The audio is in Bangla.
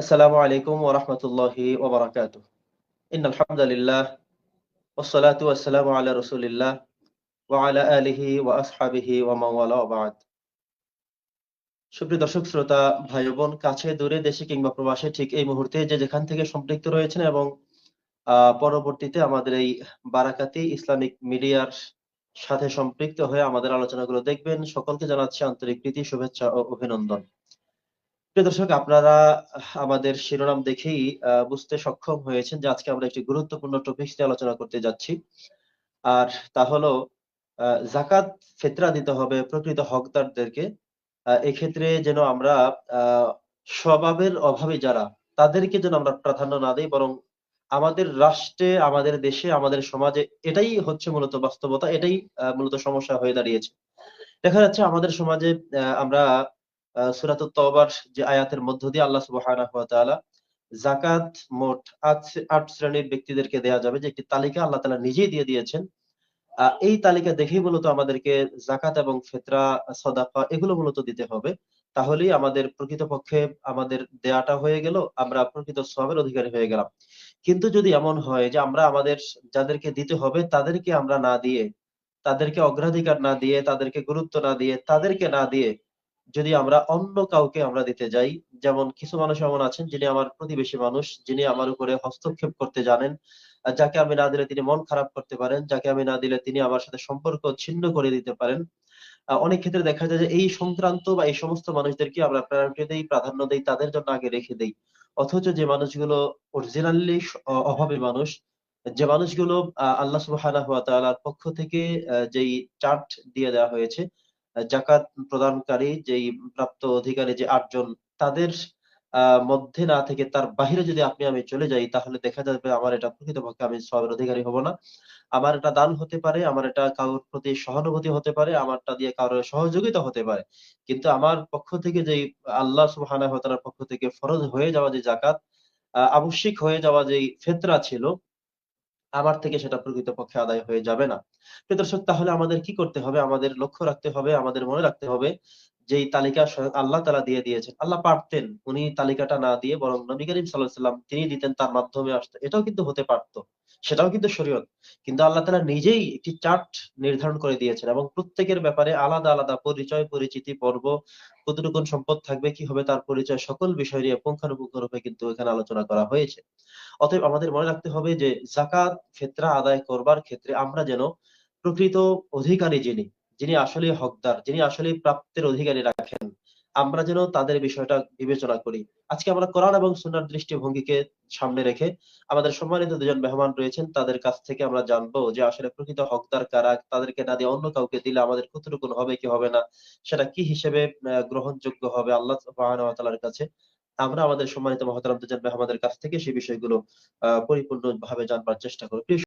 السلام عليكم ورحمة الله وبركاته إن الحمد لله والصلاة والسلام على رسول الله وعلى آله وأصحابه ومن والاه وبعد সুপ্রিয় দর্শক শ্রোতা ভাই বোন কাছে দূরে দেশে কিংবা প্রবাসে ঠিক এই মুহূর্তে যে যেখান থেকে সম্পৃক্ত রয়েছেন এবং আহ, পরবর্তীতে আমাদের এই বারাকাতি ইসলামিক মিডিয়ার সাথে সম্পৃক্ত হয়ে আমাদের আলোচনাগুলো দেখবেন সকলকে জানাচ্ছি আন্তরিক প্রীতি শুভেচ্ছা ও অভিনন্দন প্রিয় দর্শক, আপনারা আমাদের শিরোনাম দেখেই বুঝতে সক্ষম হয়েছেন যে আজকে আমরা একটি গুরুত্বপূর্ণ টপিক নিয়ে আলোচনা করতে যাচ্ছি। আর তা হলো জাকাত ফেতরা দিতে হবে প্রকৃত হকদারদেরকে। এক্ষেত্রে যেন আমরা স্বভাবের অভাবে যারা, তাদেরকে যেন আমরা প্রাধান্য না দিই, বরং আমাদের রাষ্ট্রে, আমাদের দেশে, আমাদের সমাজে এটাই হচ্ছে মূলত বাস্তবতা, এটাই মূলত সমস্যা হয়ে দাঁড়িয়েছে। দেখা যাচ্ছে আমাদের সমাজে আমরা সুরাত তওবার যে আয়াতের মধ্য দিয়ে আল্লাহ সুবহানাহু জাকাত মোট আট শ্রেণির ব্যক্তিদেরকে দেয়া যাবে যে একটি তালিকা আল্লাহ তাআলা নিজেই দিয়ে দিয়েছেন। এই তালিকা দেখেই মূলত আমাদেরকে জাকাত এবং ফেতরা, সদাকা এগুলো মূলত দিতে হবে। তাহলেই আমাদের প্রকৃতপক্ষে আমাদের দেয়াটা হয়ে গেল, আমরা প্রকৃত সবের অধিকারী হয়ে গেলাম। কিন্তু যদি এমন হয় যে আমরা আমাদের যাদেরকে দিতে হবে তাদেরকে আমরা না দিয়ে, তাদেরকে অগ্রাধিকার না দিয়ে, তাদেরকে গুরুত্ব না দিয়ে, তাদেরকে না দিয়ে যদি আমরা অন্য কাউকে আমরা দিতে যাই, যেমন কিছু মানুষ এমন আছেন যিনি আমার প্রতিবেশী মানুষ, যিনি আমার উপরে হস্তক্ষেপ করতে জানেন, যাকে আমি না দিলে তিনি মন খারাপ করতে পারেন, যাকে আমি না দিলে তিনি আমার সাথে সম্পর্ক ছিন্ন করে দিতে পারেন। অনেক ক্ষেত্রে দেখা যায় যে এই সংক্রান্ত বা এই সমস্ত মানুষদেরকে আমরা প্রায়োরিটি দেই, প্রাধান্য দেই, তাদের জন্য আগে রেখে দেই। অথচ যে মানুষগুলো অরিজিনালি অভাবী মানুষ, যে মানুষগুলো আল্লাহ তাআলার পক্ষ থেকে যেই চার্ট দিয়ে দেওয়া হয়েছে জাকাত প্রদানকারী যেই প্রাপ্ত অধিকারী যে আটজন, তাদের মধ্যে না থেকে তার বাহিরে যদি আপনি আমি চলে যাই, তাহলে দেখা যাবে আমার এটা প্রকৃতপক্ষে আমি সবের অধিকারী হব না। আমার এটা দান হতে পারে, আমার এটা কারোর প্রতি সহানুভূতি হতে পারে, আমারটা দিয়ে কারোর সহযোগিতা হতে পারে। কিন্তু আমার পক্ষ থেকে যেই আল্লাহ সুবহানাহু ওয়া পক্ষ থেকে ফরজ হয়ে যাওয়া যে জাকাত আবশ্যিক হয়ে যাওয়া যেই ফেতরা ছিল আমার থেকে সেটা প্রকৃতপক্ষে আদায় হয়ে যাবে না। প্রিয় দর্শক, তাহলে আমাদের কি করতে হবে? আমাদের লক্ষ্য রাখতে হবে, আমাদের মনে রাখতে হবে যে এই তালিকা আল্লাহ তালা দিয়ে দিয়েছেন, আল্লাহ পারতেন উনি তালিকাটা না দিয়ে বরং নবী করিম সাল্লাহ সাল্লাম তিনি দিতেন তার মাধ্যমে আসতো। এটাও কিন্তু হতে পারতো, সেটাও কিন্তু শরীয়ত। কিন্তু আল্লাহ তালা নিজেই একটি চার্ট নির্ধারণ করে দিয়েছেন এবং প্রত্যেকের ব্যাপারে আলাদা আলাদা পরিচয়, পরিচিতি, পর্ব কতটুকু সম্পদ থাকবে, কি হবে তার পরিচয়, সকল বিষয় নিয়ে পুঙ্খানুপুঙ্খ রূপে কিন্তু এখানে আলোচনা করা হয়েছে। অতএব আমাদের মনে রাখতে হবে যে জাকাত ফেতরা আদায় করবার ক্ষেত্রে আমরা যেন প্রকৃত অধিকারী যিনি যিনি আসলে হকদার, যিনি আসলে প্রাপ্তের অধিকারী রাখেন, আমরা যেন তাদের বিষয়টা বিবেচনা করি। আজকে আমরা কোরআন এবং সুন্নাহর দৃষ্টিভঙ্গিকে সামনে রেখে আমাদের সম্মানিত দুজন মেহমান রয়েছেন, তাদের কাছ থেকে আমরা জানব যে আসলে প্রকৃত হকদার কারা, তাদেরকে না দিয়ে অন্য কাউকে দিলে আমাদের কতটুকু হবে, কি হবে না, সেটা কি হিসেবে গ্রহণযোগ্য হবে আল্লাহ তাআলার কাছে। আমরা আমাদের সম্মানিত মহতারাম দুজন মেহমানদের কাছ থেকে সেই বিষয়গুলো, আহ, পরিপূর্ণভাবে জানবার চেষ্টা প্রিয়